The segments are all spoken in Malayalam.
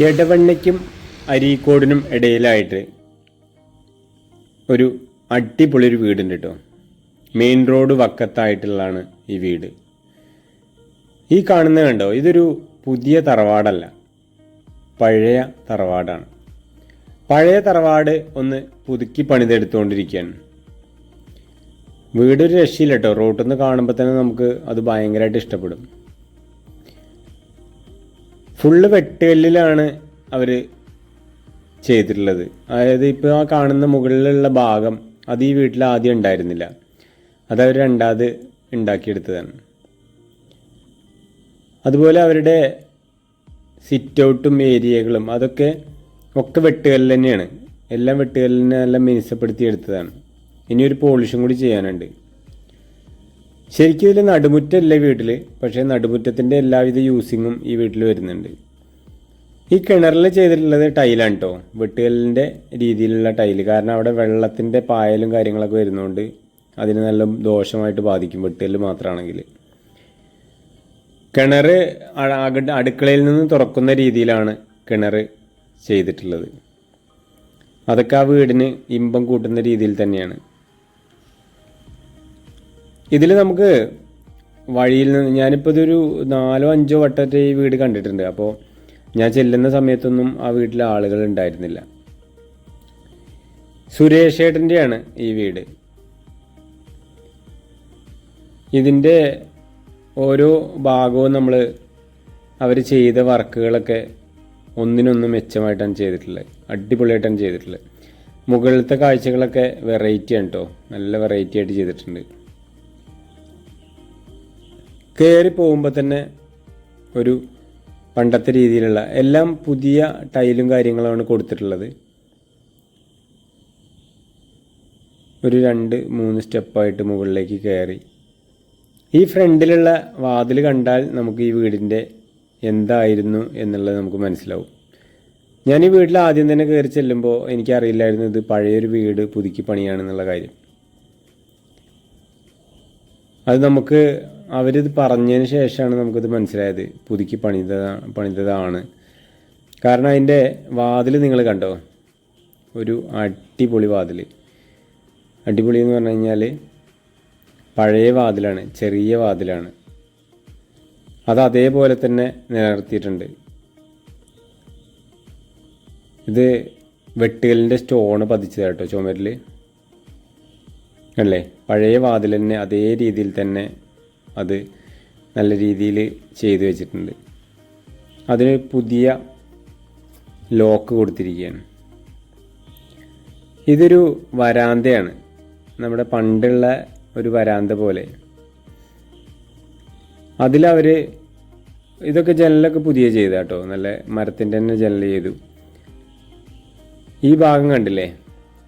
എടവണ്ണയ്ക്കും അരീക്കോടിനും ഇടയിലായിട്ട് ഒരു അടിപൊളി ഒരു വീടുണ്ട് കേട്ടോ മെയിൻ റോഡ് വക്കത്തായിട്ടുള്ളതാണ് ഈ വീട്. ഈ കാണുന്ന കണ്ടോ? ഇതൊരു പുതിയ തറവാടല്ല. പഴയ തറവാടാണ്. പഴയ തറവാട് ഒന്ന് പുതുക്കി പണിതെടുത്തുകൊണ്ടിരിക്കുകയാണ് വീടൊരു രക്ഷയില്ല കേട്ടോ റോട്ടിൽ നിന്ന് കാണുമ്പോൾ തന്നെ നമുക്ക് അത് ഭയങ്കരമായിട്ട് ഇഷ്ടപ്പെടും. ഫുള്ള് വെട്ടുകല്ലിലാണ് അവർ ചെയ്തിട്ടുള്ളത്. അതായത് ഇപ്പോൾ ആ കാണുന്ന മുകളിലുള്ള ഭാഗം അത് ഈ വീട്ടിൽ ആദ്യം ഉണ്ടായിരുന്നില്ല. അതവർ രണ്ടാമത് ഉണ്ടാക്കിയെടുത്തതാണ്. അതുപോലെ അവരുടെ സിറ്റ് ഔട്ടും ഏരിയകളും അതൊക്കെ ഒക്കെ വെട്ടുകല്ല് തന്നെയാണ്. എല്ലാം വെട്ടുകല്ലിനെ എല്ലാം മിനുസപ്പെടുത്തി എടുത്തതാണ്. ഇനി ഒരു പോളിഷും കൂടി ചെയ്യാനുണ്ട്. ശരിക്കും ഇതിൽ നടുമുറ്റല്ല വീട്ടിൽ പക്ഷേ നടുമുറ്റത്തിന്റെ എല്ലാവിധ യൂസിങ്ങും ഈ വീട്ടിൽ വരുന്നുണ്ട്. ഈ കിണറിൽ ചെയ്തിട്ടുള്ളത് ടൈലാണ് കേട്ടോ വെട്ടുകല്ലിന്റെ രീതിയിലുള്ള ടൈൽ. കാരണം അവിടെ വെള്ളത്തിന്റെ പായലും കാര്യങ്ങളൊക്കെ വരുന്നതുകൊണ്ട് അതിന് നല്ല ദോഷമായിട്ട് ബാധിക്കും വെട്ടുകല്ല് മാത്രമാണെങ്കിൽ കിണർ അടുക്കളയിൽ നിന്ന് തുറക്കുന്ന രീതിയിലാണ് കിണർ ചെയ്തിട്ടുള്ളത്. അതൊക്കെ ആ വീടിന് ഇമ്പം കൂട്ടുന്ന രീതിയിൽ തന്നെയാണ്. ഇതിൽ നമുക്ക് വഴിയിൽ നിന്ന് ഞാനിപ്പോൾ ഇതൊരു നാലോ അഞ്ചോ വട്ടത്തെ ഈ വീട് കണ്ടിട്ടുണ്ട്. അപ്പോൾ ഞാൻ ചെല്ലുന്ന സമയത്തൊന്നും ആ വീട്ടിൽ ആളുകൾ ഉണ്ടായിരുന്നില്ല. സുരേഷ് ഏട്ടന്റെയാണ് ഈ വീട്. ഇതിന്റെ ഓരോ ഭാഗവും നമ്മൾ അവർ ചെയ്ത വർക്കുകളൊക്കെ ഒന്നിനൊന്നും മെച്ചമായിട്ടാണ് ചെയ്തിട്ടുള്ളത്. അടിപൊളിയായിട്ടാണ് ചെയ്തിട്ടുള്ളത്. മുകളിലത്തെ കാഴ്ചകളൊക്കെ വെറൈറ്റിയാണ് കേട്ടോ നല്ല വെറൈറ്റി ആയിട്ട് ചെയ്തിട്ടുണ്ട്. കയറി പോകുമ്പോൾ തന്നെ ഒരു പണ്ടത്തെ രീതിയിലുള്ള എല്ലാം പുതിയ ടൈലും കാര്യങ്ങളാണ് കൊടുത്തിട്ടുള്ളത്. ഒരു രണ്ട് മൂന്ന് സ്റ്റെപ്പായിട്ട് മുകളിലേക്ക് കയറി ഈ ഫ്രണ്ടിലുള്ള വാതിൽ കണ്ടാൽ നമുക്ക് ഈ വീടിന്റെ എന്തായിരുന്നു എന്നുള്ളത് നമുക്ക് മനസ്സിലാവും. ഞാൻ ഈ വീട്ടിൽ ആദ്യം തന്നെ കയറി ചെല്ലുമ്പോൾ എനിക്കറിയില്ലായിരുന്നു ഇത് പഴയൊരു വീട് പുതുക്കി പണിയാണെന്നുള്ള കാര്യം. അത് നമുക്ക് അവരിത് പറഞ്ഞതിന് ശേഷമാണ് നമുക്കിത് മനസ്സിലായത്. പുതുക്കി പണിത പണിതതാണ്. കാരണം അതിന്റെ വാതിൽ നിങ്ങൾ കണ്ടോ? ഒരു അടിപൊളി വാതിൽ അടിപൊളി എന്ന് പറഞ്ഞു കഴിഞ്ഞാൽ പഴയ വാതിലാണ് ചെറിയ വാതിലാണ്. അത് അതേപോലെ തന്നെ നിലനിർത്തിയിട്ടുണ്ട്. ഇത് വെട്ടുകലിന്റെ സ്റ്റോണ് പതിച്ചതാട്ടോ ചുമരിൽ അല്ലേ? പഴയ വാതിൽ തന്നെ അതേ രീതിയിൽ തന്നെ അത് നല്ല രീതിയിൽ ചെയ്തു വെച്ചിട്ടുണ്ട്. അതിന് പുതിയ ലോക്ക് കൊടുത്തിരിക്കുകയാണ്. ഇതൊരു വരാന്തയാണ്. നമ്മുടെ പണ്ടുള്ള ഒരു വരാന്ത പോലെ. അതിലവർ ഇതൊക്കെ ജനലൊക്കെ പുതിയ ചെയ്ത കേട്ടോ നല്ല മരത്തിന്റെ തന്നെ ജനൽ ചെയ്തു. ഈ ഭാഗം കണ്ടില്ലേ?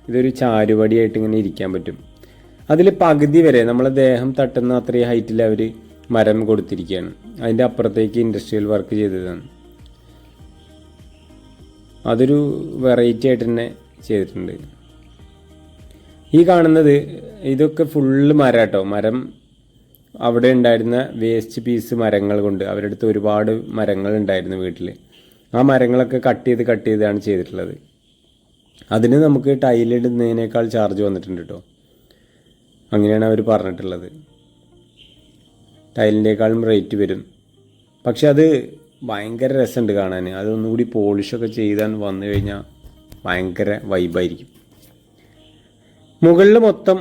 ഇതൊരു ചാരുപടിയായിട്ട് ഇങ്ങനെ ഇരിക്കാൻ പറ്റും. അതിൽ പകുതി വരെ നമ്മളെ ദേഹം തട്ടുന്ന അത്രയും ഹൈറ്റിൽ അവർ മരം കൊടുത്തിരിക്കുകയാണ്. അതിന്റെ അപ്പുറത്തേക്ക് ഇൻഡസ്ട്രിയൽ വർക്ക് ചെയ്തതാണ്. അതൊരു വെറൈറ്റി ആയിട്ട് തന്നെ ചെയ്തിട്ടുണ്ട്. ഈ കാണുന്നത് ഇതൊക്കെ ഫുള്ള് മരട്ടോ. മരം അവിടെ ഉണ്ടായിരുന്ന വേസ്റ്റ് പീസ് മരങ്ങൾ കൊണ്ട് അവരുടെ അടുത്ത് ഒരുപാട് മരങ്ങൾ ഉണ്ടായിരുന്നു വീട്ടിൽ ആ മരങ്ങളൊക്കെ കട്ട് ചെയ്ത് കട്ട് ചെയ്താണ് ചെയ്തിട്ടുള്ളത്. അതിന് നമുക്ക് ടൈലിടുന്നതിനേക്കാൾ ചാർജ് വന്നിട്ടുണ്ട് കേട്ടോ അങ്ങനെയാണ് അവർ പറഞ്ഞിട്ടുള്ളത്. ടൈലിന്റെക്കാളും റേറ്റ് വരും. പക്ഷെ അത് ഭയങ്കര രസമുണ്ട് കാണാൻ അതൊന്നുകൂടി പോളിഷൊക്കെ ചെയ്താൽ വന്നു കഴിഞ്ഞാൽ ഭയങ്കര വൈബായിരിക്കും മുകളിൽ മൊത്തം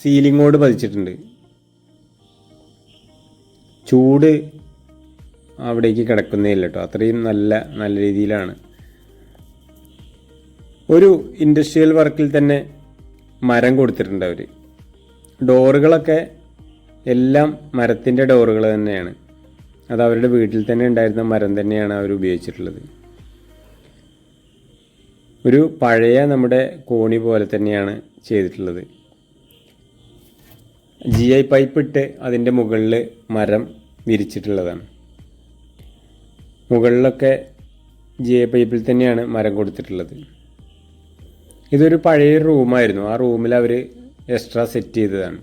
സീലിങ്ങോട് പതിച്ചിട്ടുണ്ട്. ചൂട് അവിടേക്ക് കിടക്കുന്നേ ഇല്ല കേട്ടോ അത്രയും നല്ല നല്ല രീതിയിലാണ്. ഒരു ഇൻഡസ്ട്രിയൽ വർക്കിൽ തന്നെ മരം കൊടുത്തിട്ടുണ്ട് അവർ ഡോറുകളൊക്കെ എല്ലാം മരത്തിന്റെ ഡോറുകൾ തന്നെയാണ്. അത് അവരുടെ വീട്ടിൽ തന്നെ ഉണ്ടായിരുന്ന മരം തന്നെയാണ് അവർ ഉപയോഗിച്ചിട്ടുള്ളത്. ഒരു പഴയ നമ്മുടെ കോണി പോലെ തന്നെയാണ് ചെയ്തിട്ടുള്ളത്. ജി ഐ പൈപ്പ് ഇട്ട് അതിന്റെ മുകളിൽ മരം വിരിച്ചിട്ടുള്ളതാണ്. മുകളിലൊക്കെ ജി ഐ പൈപ്പിൽ തന്നെയാണ് മരം കൊടുത്തിട്ടുള്ളത്. ഇതൊരു പഴയ റൂമായിരുന്നു ആ റൂമിൽ അവർ എക്സ്ട്രാ സെറ്റ് ചെയ്തതാണ്.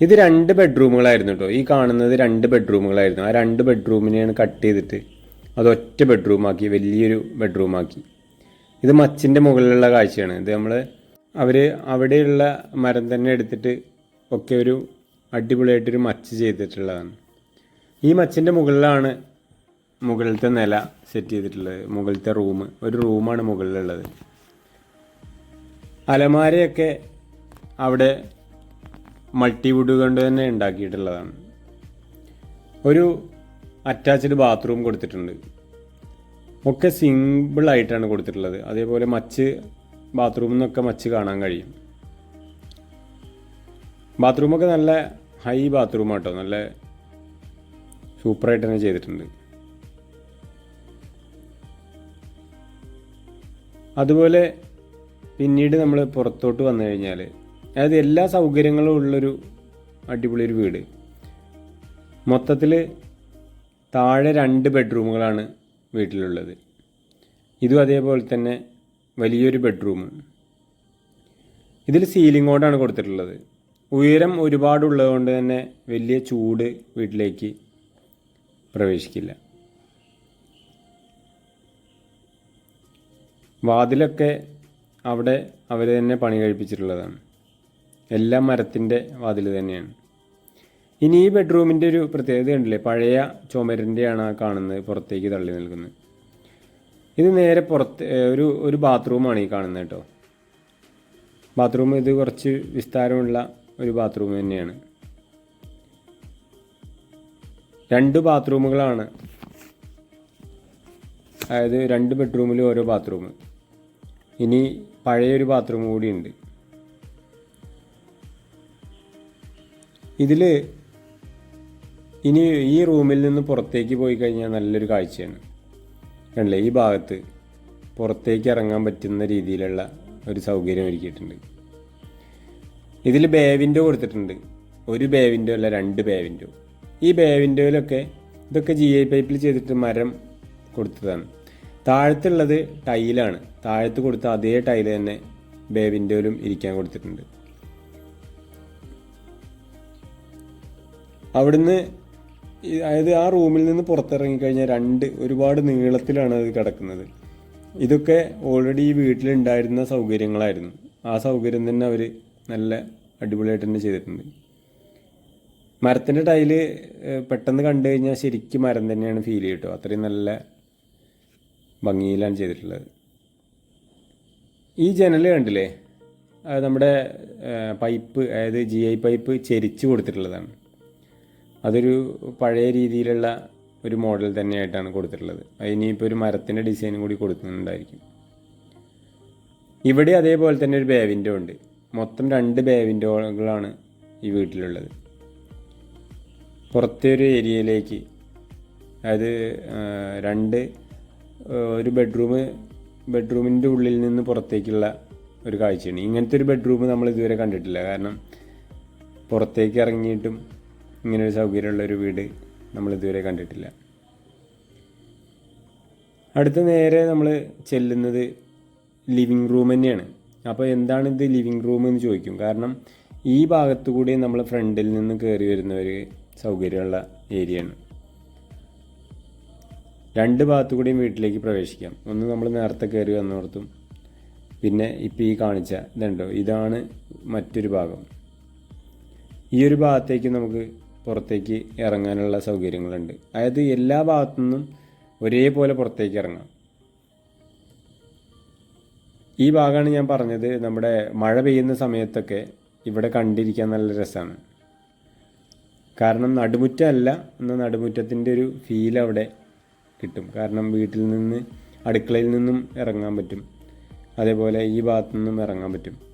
ഇത് രണ്ട് ബെഡ്റൂമുകളായിരുന്നു കേട്ടോ. ഈ കാണുന്നത് രണ്ട് ബെഡ്റൂമുകളായിരുന്നു. ആ രണ്ട് ബെഡ്റൂമിനെയാണ് കട്ട് ചെയ്തിട്ട് അത് ഒറ്റ ബെഡ്റൂമാക്കി വലിയൊരു ബെഡ്റൂമാക്കി. ഇത് മച്ചിന്റെ മുകളിലുള്ള കാഴ്ചയാണ്. ഇത് നമ്മൾ അവർ അവിടെയുള്ള മരം തന്നെ എടുത്തിട്ട് ഒക്കെ ഒരു അടിപൊളിയായിട്ടൊരു മച്ച് ചെയ്തിട്ടുള്ളതാണ്. ഈ മച്ചിന്റെ മുകളിലാണ് മുകളിലത്തെ നില സെറ്റ് ചെയ്തിട്ടുള്ളത്. മുകളിലത്തെ റൂം. ഒരു റൂമാണ് മുകളിലുള്ളത്. അലമാരയൊക്കെ അവിടെ മൾട്ടിവുഡ് കൊണ്ട് തന്നെ ഉണ്ടാക്കിയിട്ടുള്ളതാണ്. ഒരു അറ്റാച്ച്ഡ് ബാത്റൂം കൊടുത്തിട്ടുണ്ട്. ഒക്കെ സിമ്പിളായിട്ടാണ് കൊടുത്തിട്ടുള്ളത്. അതേപോലെ മച്ച് ബാത്റൂമിൽ നിന്നൊക്കെ മച്ച് കാണാൻ കഴിയും. ബാത്റൂമൊക്കെ നല്ല ഹൈ ബാത്റൂം ആട്ടോ. നല്ല സൂപ്പറായിട്ട് തന്നെ ചെയ്തിട്ടുണ്ട്. അതുപോലെ പിന്നീട് നമ്മൾ പുറത്തോട്ട് വന്നു കഴിഞ്ഞാൽ അതായത് എല്ലാ സൗകര്യങ്ങളും ഉള്ളൊരു അടിപൊളി ഒരു വീട്. മൊത്തത്തിൽ താഴെ രണ്ട് ബെഡ്റൂമുകളാണ് വീട്ടിലുള്ളത്. ഇതും അതേപോലെ തന്നെ വലിയൊരു ബെഡ്റൂം ഇതിൽ സീലിങ്ങോടാണ് കൊടുത്തിട്ടുള്ളത്. ഉയരം ഒരുപാടുള്ളത് കൊണ്ട് തന്നെ വലിയ ചൂട് വീട്ടിലേക്ക് പ്രവേശിക്കില്ല. വാതിലൊക്കെ അവിടെ അവർ തന്നെ പണി കഴിപ്പിച്ചിട്ടുള്ളതാണ്. എല്ലാം മരത്തിന്റെ വാതിൽ തന്നെയാണ്. ഇനി ഈ ബെഡ്റൂമിന്റെ ഒരു പ്രത്യേകത ഉണ്ടല്ലേ? പഴയ ചുമരിന്റെയാണ് ആ കാണുന്നത് പുറത്തേക്ക് തള്ളി നിൽക്കുന്നത്. ഇത് നേരെ പുറത്ത് ഒരു ഒരു ബാത്റൂമാണ് ഈ കാണുന്നത് കേട്ടോ. ബാത്റൂം ഇത് കുറച്ച് വിസ്താരമുള്ള ഒരു ബാത്റൂം തന്നെയാണ്. രണ്ട് ബാത്റൂമുകളാണ്. അതായത് രണ്ട് ബെഡ്റൂമിൽ ഓരോ ബാത്റൂം. ഇനി പഴയൊരു ബാത്റൂം കൂടിയുണ്ട്. ഇതിൽ ഇനി ഈ റൂമിൽ നിന്ന് പുറത്തേക്ക് പോയി കഴിഞ്ഞാൽ നല്ലൊരു കാഴ്ചയാണ്. കണ്ടില്ലേ? ഈ ഭാഗത്ത് പുറത്തേക്ക് ഇറങ്ങാൻ പറ്റുന്ന രീതിയിലുള്ള ഒരു സൗകര്യം ഒരുക്കിയിട്ടുണ്ട്. ഇതിൽ ബേ കൊടുത്തിട്ടുണ്ട്. ഒരു ബേ അല്ല രണ്ട് ബേ ഈ ബേ ഇതൊക്കെ ജി ഐ പൈപ്പിൽ ചെയ്തിട്ട് മരം കൊടുത്തതാണ്. താഴത്തുള്ളത് ടൈലാണ്. താഴത്ത് കൊടുത്ത അതേ ടൈൽ തന്നെ ബേ ഇരിക്കാൻ കൊടുത്തിട്ടുണ്ട്. അവിടുന്ന് അതായത് ആ റൂമിൽ നിന്ന് പുറത്തിറങ്ങി കഴിഞ്ഞാൽ രണ്ട് ഒരുപാട് നീളത്തിലാണ് അത് കിടക്കുന്നത്. ഇതൊക്കെ ഓൾറെഡി ഈ വീട്ടിലുണ്ടായിരുന്ന സൗകര്യങ്ങളായിരുന്നു. ആ സൗകര്യം തന്നെ അവർ നല്ല അടിപൊളിയായിട്ട് തന്നെ ചെയ്തിട്ടുണ്ട്. മരത്തിന്റെ ടൈൽ പെട്ടെന്ന് കണ്ടു കഴിഞ്ഞാൽ ശരിക്കും മരം തന്നെയാണ് ഫീൽ ചെയ്യട്ടോ. അത്രയും നല്ല ഭംഗിയിലാണ് ചെയ്തിട്ടുള്ളത്. ഈ ജനൽ കണ്ടില്ലേ? നമ്മുടെ പൈപ്പ് അതായത് ജി ഐ പൈപ്പ് ചെരിച്ച് കൊടുത്തിട്ടുള്ളതാണ്. അതൊരു പഴയ രീതിയിലുള്ള ഒരു മോഡൽ തന്നെയായിട്ടാണ് കൊടുത്തിട്ടുള്ളത്. അത് ഇനിയിപ്പോൾ ഒരു മരത്തിന്റെ ഡിസൈനും കൂടി കൊടുക്കുന്നുണ്ടായിരിക്കും. ഇവിടെ അതേപോലെ തന്നെ ഒരു ബേവിന്റെ ഉണ്ട്. മൊത്തം രണ്ട് ബേവിന്റോകളാണ് ഈ വീട്ടിലുള്ളത്. പുറത്തെ ഒരു ഏരിയയിലേക്ക് അതായത് രണ്ട് ഒരു ബെഡ്റൂം ബെഡ്റൂമിന്റെ ഉള്ളിൽ നിന്ന് പുറത്തേക്കുള്ള ഒരു കാഴ്ചയാണ്. ഇങ്ങനത്തെ ഒരു ബെഡ്റൂം നമ്മൾ ഇതുവരെ കണ്ടിട്ടില്ല. കാരണം പുറത്തേക്ക് ഇറങ്ങിയിട്ടും ഇങ്ങനെ ഒരു സൗകര്യമുള്ള വീട് നമ്മൾ ഇതുവരെ കണ്ടിട്ടില്ല. അടുത്ത നേരെ നമ്മൾ ചെല്ലുന്നത് ലിവിങ് റൂം തന്നെയാണ്. അപ്പോൾ എന്താണ് ഇത് ലിവിങ് റൂം എന്ന് ചോദിക്കും. കാരണം ഈ ഭാഗത്തു കൂടി നമ്മൾ ഫ്രണ്ടിൽ നിന്ന് കയറി വരുന്ന ഒരു സൗകര്യമുള്ള ഏരിയയാണ്. രണ്ട് ഭാഗത്തു കൂടിയും വീട്ടിലേക്ക് പ്രവേശിക്കാം. ഒന്ന് നമ്മൾ നേരത്തെ കയറി വന്നോർത്തും. പിന്നെ ഇപ്പോൾ ഈ കാണിച്ച ഇതുണ്ടോ? ഇതാണ് മറ്റൊരു ഭാഗം. ഈ ഒരു ഭാഗത്തേക്ക് നമുക്ക് പുറത്തേക്ക് ഇറങ്ങാനുള്ള സൗകര്യങ്ങളുണ്ട്. അതായത് എല്ലാ ഭാഗത്തു നിന്നും ഒരേപോലെ പുറത്തേക്ക് ഇറങ്ങാം. ഈ ഭാഗമാണ് ഞാൻ പറഞ്ഞത് നമ്മുടെ മഴ പെയ്യുന്ന സമയത്തൊക്കെ ഇവിടെ കണ്ടിരിക്കാൻ നല്ല രസമാണ്. കാരണം നടുമുറ്റമല്ല എന്ന നടുമുറ്റത്തിന്റെ ഒരു ഫീൽ അവിടെ കിട്ടും. കാരണം വീട്ടിൽ നിന്ന് അടുക്കളയിൽ നിന്നും ഇറങ്ങാൻ പറ്റും. അതേപോലെ ഈ ഭാഗത്തു നിന്നും ഇറങ്ങാൻ പറ്റും.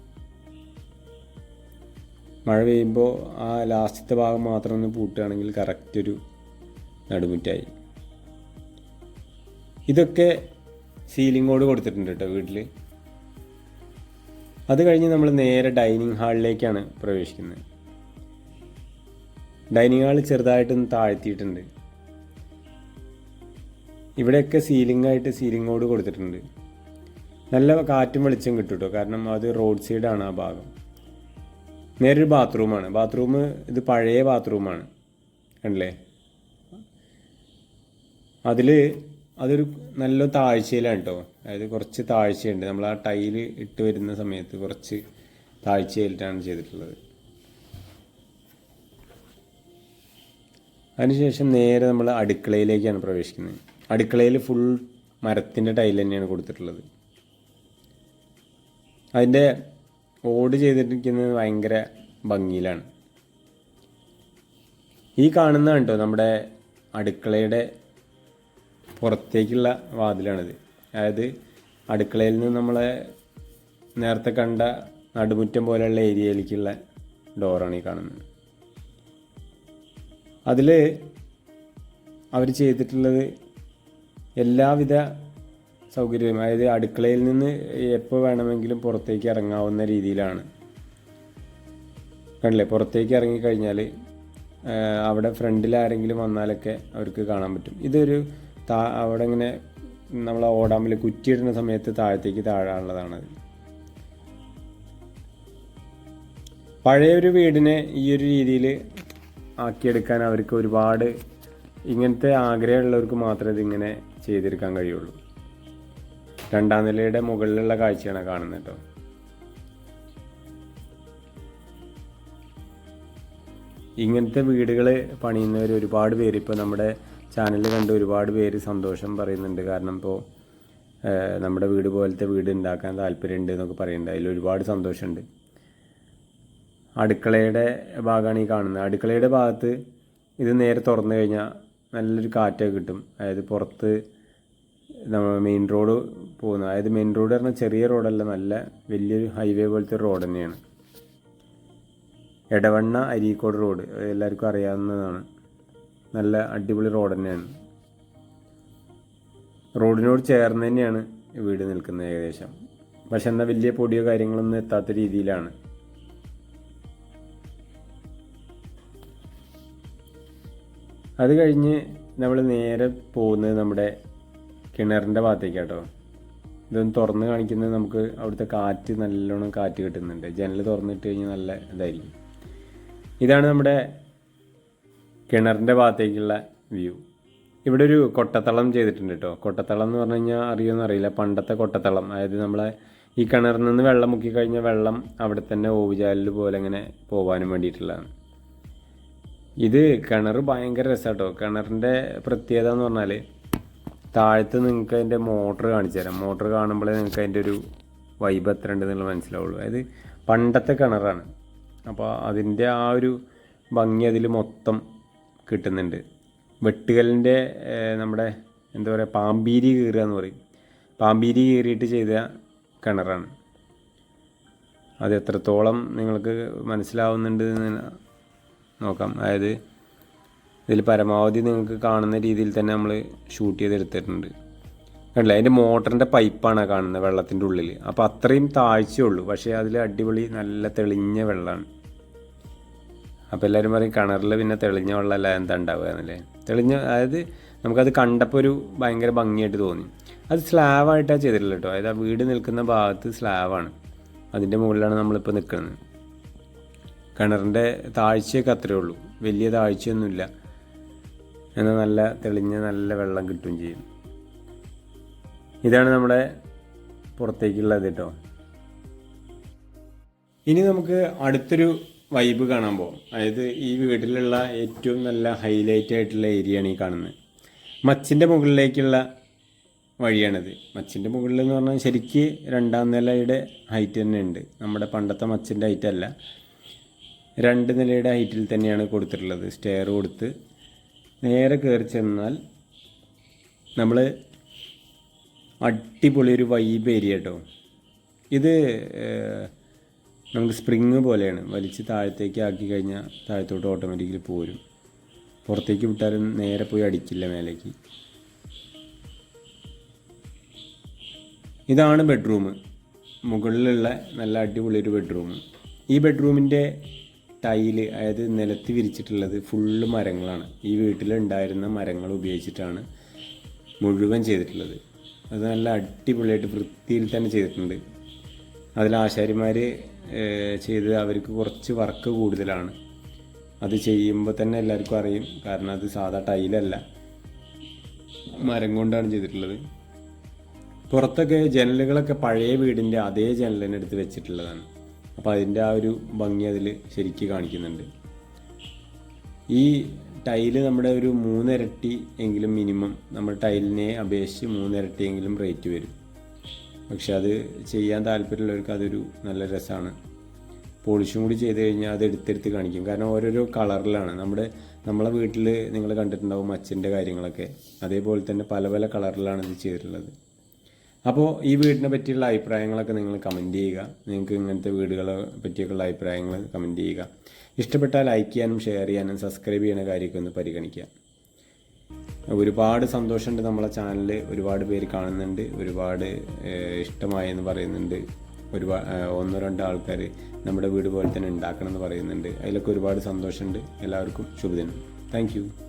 മഴ പെയ്യുമ്പോൾ ആ ലാസ്റ്റത്തെ ഭാഗം മാത്രം ഒന്ന് പൂട്ടുകയാണെങ്കിൽ കറക്റ്റ് ഒരു നടുമുറ്റായി. ഇതൊക്കെ കോഡ് കൊടുത്തിട്ടുണ്ട് കേട്ടോ വീട്ടിൽ അത് കഴിഞ്ഞ് നമ്മൾ നേരെ ഡൈനിങ് ഹാളിലേക്കാണ് പ്രവേശിക്കുന്നത്. ഡൈനിങ് ഹാൾ ചെറുതായിട്ടൊന്ന് താഴ്ത്തിയിട്ടുണ്ട്. ഇവിടെയൊക്കെ സീലിംഗ് ആയിട്ട് സീലിംഗ് കോഡ് കൊടുത്തിട്ടുണ്ട്. നല്ല കാറ്റും വെളിച്ചം കിട്ടും കേട്ടോ കാരണം അത് റോഡ് സൈഡാണ് ആ ഭാഗം. നേരൊരു ബാത്റൂമാണ് ബാത്റൂം ഇത് പഴയ ബാത്റൂമാണ് കണ്ടില്ലേ? അതിൽ അതൊരു നല്ല താഴ്ചയിലാണ് കേട്ടോ അതായത് കുറച്ച് താഴ്ചയുണ്ട്. നമ്മൾ ആ ടൈൽ ഇട്ട് വരുന്ന സമയത്ത് കുറച്ച് താഴ്ചയിലിട്ടാണ് ചെയ്തിട്ടുള്ളത്. അതിനുശേഷം നേരെ നമ്മൾ അടുക്കളയിലേക്കാണ് പ്രവേശിക്കുന്നത്. അടുക്കളയിൽ ഫുൾ മരത്തിന്റെ ടൈൽ തന്നെയാണ് കൊടുത്തിട്ടുള്ളത്. അതിന്റെ ഓട് ചെയ്തിരിക്കുന്നത് ഭയങ്കര ഭംഗിയിലാണ്. ഈ കാണുന്ന കേട്ടോ നമ്മുടെ അടുക്കളയുടെ പുറത്തേക്കുള്ള വാതിലാണിത്. അതായത് അടുക്കളയിൽ നിന്ന് നമ്മളെ നേരത്തെ കണ്ട നടുമുറ്റം പോലെയുള്ള ഏരിയയിലേക്കുള്ള ഡോറാണ് ഈ കാണുന്നത്. അതിൽ അവർ ചെയ്തിട്ടുള്ളത് എല്ലാവിധ സൗകര്യവും അതായത് അടുക്കളയിൽ നിന്ന് എപ്പോൾ വേണമെങ്കിലും പുറത്തേക്ക് ഇറങ്ങാവുന്ന രീതിയിലാണ്. കണ്ടില്ലേ? പുറത്തേക്ക് ഇറങ്ങിക്കഴിഞ്ഞാൽ അവിടെ ഫ്രണ്ടിൽ ആരെങ്കിലും വന്നാലൊക്കെ അവർക്ക് കാണാൻ പറ്റും. ഇതൊരു താ അവിടെ ഇങ്ങനെ നമ്മൾ ഓടാമ്പിൽ കുറ്റിയിടുന്ന സമയത്ത് താഴത്തേക്ക് താഴാനുള്ളതാണത് പഴയ ഒരു വീടിനെ ഈ ഒരു രീതിയിൽ ആക്കിയെടുക്കാൻ അവർക്ക് ഒരുപാട് ഇങ്ങനത്തെ ആഗ്രഹമുള്ളവർക്ക് മാത്രമേ ഇതിങ്ങനെ ചെയ്തെടുക്കാൻ കഴിയുള്ളൂ. രണ്ടാം നിലയുടെ മുകളിലുള്ള കാഴ്ചയാണ് കാണുന്നത് കേട്ടോ ഇങ്ങനത്തെ വീടുകൾ പണിയുന്നവർ ഒരുപാട് പേര് ഇപ്പോൾ നമ്മുടെ ചാനൽ കണ്ട് ഒരുപാട് പേര് സന്തോഷം പറയുന്നുണ്ട്. കാരണം ഇപ്പോൾ നമ്മുടെ വീട് പോലത്തെ വീട് ഉണ്ടാക്കാൻ താല്പര്യമുണ്ട് എന്നൊക്കെ പറയുന്നുണ്ട് അതിൽ ഒരുപാട് സന്തോഷമുണ്ട് അടുക്കളയുടെ ഭാഗമാണ് ഈ കാണുന്നത്. അടുക്കളയുടെ ഭാഗത്ത് ഇത് നേരെ തുറന്നു കഴിഞ്ഞാൽ നല്ലൊരു കാറ്റൊക്കെ കിട്ടും. അതായത് പുറത്ത് നമ്മൾ മെയിൻ റോഡ് പോകുന്നത്. അതായത് മെയിൻ റോഡ് പറഞ്ഞാൽ ചെറിയ റോഡല്ല നല്ല വലിയൊരു ഹൈവേ പോലത്തെ റോഡ് തന്നെയാണ്. എടവണ്ണ അരീക്കോട് റോഡ് എല്ലാവർക്കും അറിയാവുന്നതാണ്. നല്ല അടിപൊളി റോഡ് തന്നെയാണ്. റോഡിനോട് ചേർന്ന് തന്നെയാണ് വീട് നിൽക്കുന്നത് ഏകദേശം. പക്ഷെ എന്നാൽ വലിയ പൊടിയോ കാര്യങ്ങളൊന്നും എത്താത്ത രീതിയിലാണ്. അത് കഴിഞ്ഞ് നമ്മൾ നേരെ പോകുന്നത് നമ്മുടെ കിണറിന്റെ ഭാഗത്തേക്കാട്ടോ. ഇതൊന്ന് തുറന്ന് കാണിക്കുന്നത് നമുക്ക് അവിടുത്തെ കാറ്റ് നല്ലോണം കാറ്റ് കിട്ടുന്നുണ്ട്. ജനൽ തുറന്നിട്ട് കഴിഞ്ഞാൽ നല്ല ഇതായിരിക്കും. ഇതാണ് നമ്മുടെ കിണറിന്റെ ഭാഗത്തേക്കുള്ള വ്യൂ. ഇവിടെ ഒരു കൊട്ടത്തളം ചെയ്തിട്ടുണ്ട് കേട്ടോ. കൊട്ടത്തളം എന്ന് പറഞ്ഞു കഴിഞ്ഞാൽ അറിയുമെന്ന് അറിയില്ല പണ്ടത്തെ കൊട്ടത്തളം. അതായത് നമ്മളെ ഈ കിണറിൽ നിന്ന് വെള്ളം മുക്കി കഴിഞ്ഞാൽ വെള്ളം അവിടെ തന്നെ ഓവുചാലിൽ പോലെ ഇങ്ങനെ പോകാനും വേണ്ടിയിട്ടുള്ളതാണ്. ഇത് കിണർ ഭയങ്കര രസമാണ് കേട്ടോ. കിണറിന്റെ പ്രത്യേകത എന്ന് പറഞ്ഞാൽ താഴത്ത് നിങ്ങൾക്ക് അതിന്റെ മോട്ടർ കാണിച്ചു തരാം. മോട്ടർ കാണുമ്പോഴേ നിങ്ങൾക്ക് അതിന്റെ ഒരു വൈബ് എത്ര ഉണ്ട് എന്നുള്ളത് മനസ്സിലാവുള്ളൂ. അതായത് പണ്ടത്തെ കിണറാണ്. അപ്പോൾ അതിന്റെ ആ ഒരു ഭംഗി അതിൽ മൊത്തം കിട്ടുന്നുണ്ട്. വെട്ടുകലിന്റെ നമ്മുടെ എന്താ പറയുക പാമ്പീരി കീറുക എന്ന് പറയും. പാമ്പീരി കീറിയിട്ട് ചെയ്ത കിണറാണ്. അത് എത്രത്തോളം നിങ്ങൾക്ക് മനസ്സിലാവുന്നുണ്ട് നോക്കാം. അതായത് ഇതിൽ പരമാവധി നിങ്ങൾക്ക് കാണുന്ന രീതിയിൽ തന്നെ നമ്മൾ ഷൂട്ട് ചെയ്തെടുത്തിട്ടുണ്ട്. കണ്ടില്ല? അതിന്റെ മോട്ടറിന്റെ പൈപ്പാണ് കാണുന്നത് വെള്ളത്തിന്റെ ഉള്ളിൽ അപ്പോൾ അത്രയും താഴ്ചയുള്ളൂ പക്ഷേ അതിൽ അടിപൊളി നല്ല തെളിഞ്ഞ വെള്ളമാണ് അപ്പോൾ എല്ലാവരും പറയും കിണറിൽ പിന്നെ തെളിഞ്ഞ വെള്ളമല്ല എന്താ ഉണ്ടാവുക എന്നല്ലേ തെളിഞ്ഞ അതായത് നമുക്കത് കണ്ടപ്പോൾ ഒരു ഭയങ്കര ഭംഗിയായിട്ട് തോന്നി. അത് സ്ലാവായിട്ടാണ് ചെയ്തിട്ടുള്ളത് കേട്ടോ. അതായത് ആ വീട് നിൽക്കുന്ന ഭാഗത്ത് സ്ലാവാണ് അതിന്റെ മുകളിലാണ് നമ്മളിപ്പോൾ നിൽക്കുന്നത് കിണറിന്റെ താഴ്ചയൊക്കെ അത്രയേ ഉള്ളൂ. വലിയ താഴ്ചയൊന്നുമില്ല എന്നാൽ നല്ല തെളിഞ്ഞ നല്ല വെള്ളം കിട്ടുകയും ചെയ്യും. ഇതാണ് നമ്മുടെ പുറത്തേക്കുള്ളത് കേട്ടോ. ഇനി നമുക്ക് അടുത്തൊരു വൈബ് കാണാൻ പോകും അതായത് ഈ വീട്ടിലുള്ള ഏറ്റവും നല്ല ഹൈലൈറ്റ് ആയിട്ടുള്ള ഏരിയയാണ് ഈ കാണുന്നത്. മച്ചിന്റെ മുകളിലേക്കുള്ള വഴിയാണിത്. മച്ചിന്റെ മുകളിൽ എന്ന് പറഞ്ഞാൽ ശരിക്ക് രണ്ടാം നിലയുടെ ഹൈറ്റ് തന്നെ ഉണ്ട്. നമ്മുടെ പണ്ടത്തെ മച്ചിന്റെ ഹൈറ്റ് അല്ല. രണ്ട് നിലയുടെ ഹൈറ്റിൽ തന്നെയാണ് കൊടുത്തിട്ടുള്ളത്. സ്റ്റെയർ കൊടുത്ത് നേരെ കയറി ചെന്നാൽ നമ്മൾ അടിപൊളി ഒരു വൈബ് ഏരിയ കേട്ടോ ഇത് നമുക്ക് സ്പ്രിങ് പോലെയാണ്. വലിച്ച് താഴത്തേക്ക് ആക്കി കഴിഞ്ഞാൽ താഴത്തോട്ട് ഓട്ടോമാറ്റിക്കലി പോരും. പുറത്തേക്ക് വിട്ടാലും നേരെ പോയി അടിക്കില്ല മേലേക്ക്. ഇതാണ് ബെഡ്റൂം മുകളിലുള്ള നല്ല അടിപൊളി ഒരു ബെഡ്റൂം ഈ ബെഡ്റൂമിന്റെ ടൈൽ അതായത് നിലത്ത് വിരിച്ചിട്ടുള്ളത് ഫുള്ള് മരങ്ങളാണ്. ഈ വീട്ടിലുണ്ടായിരുന്ന മരങ്ങൾ ഉപയോഗിച്ചിട്ടാണ് മുഴുവൻ ചെയ്തിട്ടുള്ളത്. അത് നല്ല അടിപൊളിയായിട്ട് വൃത്തിയിൽ തന്നെ ചെയ്തിട്ടുണ്ട്. അതിൽ ആശാരിമാർ ചെയ്ത് അവർക്ക് കുറച്ച് വർക്ക് കൂടുതലാണ്. അത് ചെയ്യുമ്പോൾ തന്നെ എല്ലാവർക്കും അറിയും. കാരണം അത് സാധാ ടൈലല്ല. മരം കൊണ്ടാണ് ചെയ്തിട്ടുള്ളത്. പുറത്തൊക്കെ ജനലുകളൊക്കെ പഴയ വീടിന്റെ അതേ ജനലിനെടുത്ത് വെച്ചിട്ടുള്ളതാണ്. അപ്പോൾ അതിന്റെ ആ ഒരു ഭംഗി അതിൽ ശരിക്ക് കാണിക്കുന്നുണ്ട്. ഈ ടൈൽ നമ്മുടെ ഒരു മൂന്നിരട്ടി എങ്കിലും മിനിമം നമ്മൾ ടൈലിനെ അപേക്ഷിച്ച് മൂന്നിരട്ടിയെങ്കിലും റേറ്റ് വരും. പക്ഷെ അത് ചെയ്യാൻ താല്പര്യമുള്ളവർക്ക് അതൊരു നല്ല രസമാണ്. പോളിഷും കൂടി ചെയ്ത് കഴിഞ്ഞാൽ അത് എടുത്തെടുത്ത് കാണിക്കും. കാരണം ഓരോരോ കളറിലാണ്. നമ്മുടെ നമ്മളെ വീട്ടിൽ നിങ്ങൾ കണ്ടിട്ടുണ്ടാവും അച്ഛന്റെ കാര്യങ്ങളൊക്കെ. അതേപോലെ തന്നെ പല പല കളറിലാണ് ഇത് ചെയ്തിട്ടുള്ളത്. അപ്പോൾ ഈ വീടിനെ പറ്റിയുള്ള അഭിപ്രായങ്ങളൊക്കെ നിങ്ങൾ കമന്റ് ചെയ്യുക. നിങ്ങൾക്ക് ഇങ്ങനത്തെ വീടുകളെ പറ്റിയൊക്കെയുള്ള അഭിപ്രായങ്ങൾ കമന്റ് ചെയ്യുക. ഇഷ്ടപ്പെട്ടാൽ ലൈക്ക് ചെയ്യാനും ഷെയർ ചെയ്യാനും സബ്സ്ക്രൈബ് ചെയ്യുന്ന കാര്യമൊക്കെ ഒന്ന് പരിഗണിക്കുക. ഒരുപാട് സന്തോഷമുണ്ട് നമ്മളെ ചാനൽ ഒരുപാട് പേര് കാണുന്നുണ്ട്. ഒരുപാട് ഇഷ്ടമായെന്ന് പറയുന്നുണ്ട്. ഒരുപാട് ഒന്നോ രണ്ടോ ആൾക്കാർ നമ്മുടെ വീട് പോലെ തന്നെ ഉണ്ടാക്കണമെന്ന് പറയുന്നുണ്ട്. അതിലൊക്കെ ഒരുപാട് സന്തോഷമുണ്ട്. എല്ലാവർക്കും ശുഭദിനം. താങ്ക്